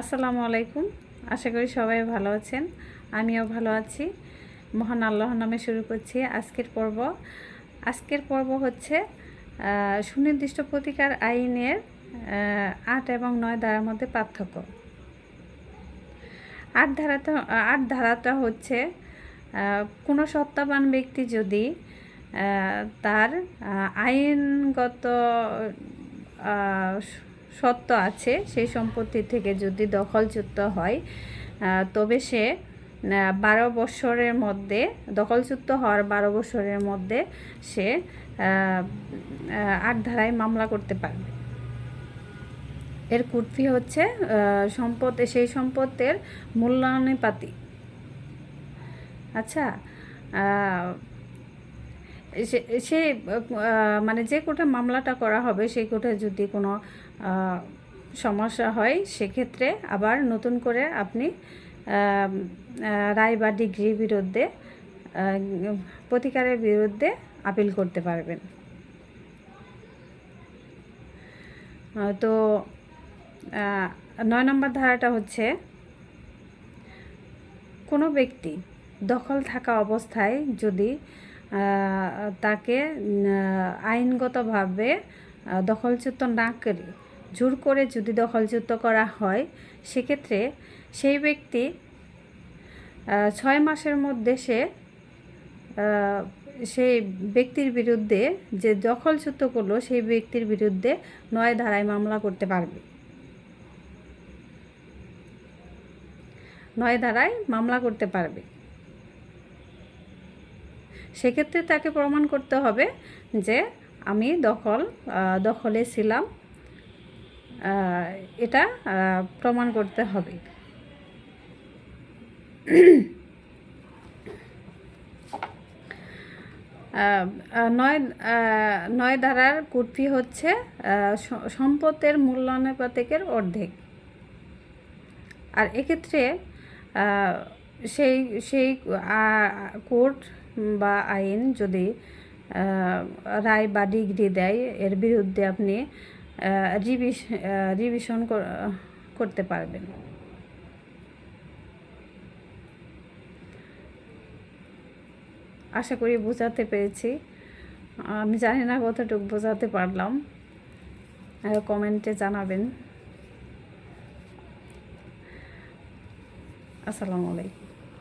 আসসালামু আলাইকুম। আশা করি সবাই ভালো আছেন। আমিও ভালো আছি। মহান আল্লাহর নামে শুরু করছি আজকের পর্ব। আজকের পর্ব হচ্ছে সুনির্দিষ্ট প্রতিকার আইনের আট এবং নয় ধারার মধ্যে পার্থক্য। আট ধারাটা আট ধারাটা হচ্ছে কোনো সত্তাবান ব্যক্তি যদি তার আইনগত সত্ত্ব আছে সেই সম্পত্তি থেকে যদি দখলচ্যুত হয় তবে সে বারো বছরের মধ্যে দখলচ্যুত হওয়ার বারো বছরের মধ্যে সে আট ধারায় মামলা করতে পারবে। এর কুটফি হচ্ছে সম্পদ সেই সম্পদের মূল্যানুপাতি আচ্ছা আহ, সে- মানে যে কোটা মামলাটা করা হবে সেই কোটায় যদি কোনো সমস্যা হয়, সেক্ষেত্রে আবার নতুন করে আপনি রায় বা ডিগ্রির বিরুদ্ধে প্রতিকারের বিরুদ্ধে আপিল করতে পারবেন। তো নয় নম্বর ধারাটা হচ্ছে, কোনো ব্যক্তি দখল থাকা অবস্থায় যদি তাকে আইনগতভাবে দখলচ্যুত না করে, জোর করে যদি দখলচ্যুত করা হয়, সেক্ষেত্রে সেই ব্যক্তি ছয় মাসের মধ্যে সে সেই ব্যক্তির বিরুদ্ধে যে দখলচ্যুত করল, সেই ব্যক্তির বিরুদ্ধে নয় ধারায় মামলা করতে পারবে। নয় ধারায় মামলা করতে পারবে। সেক্ষেত্রে তাকে প্রমাণ করতে হবে যে আমি দখল দখলে ছিলাম। এটা প্রমাণ করতে হবে। নয় নয় ধারার কুটফি হচ্ছে সম্পদের মূল্যানুপাতিকের অর্ধেক। আর এক্ষেত্রে সেই সেই কোর্ট বা আইন যদি রায় বা ডিগ্রি দেয়, এর বিরুদ্ধে আপনি রিভিশ রিভিশন করতে পারবেন। আশা করি বোঝাতে পেরেছি। আমি জানি না কতটুকু বোঝাতে পারলাম। কমেন্টে জানাবেন। আসসালামু আলাইকুম।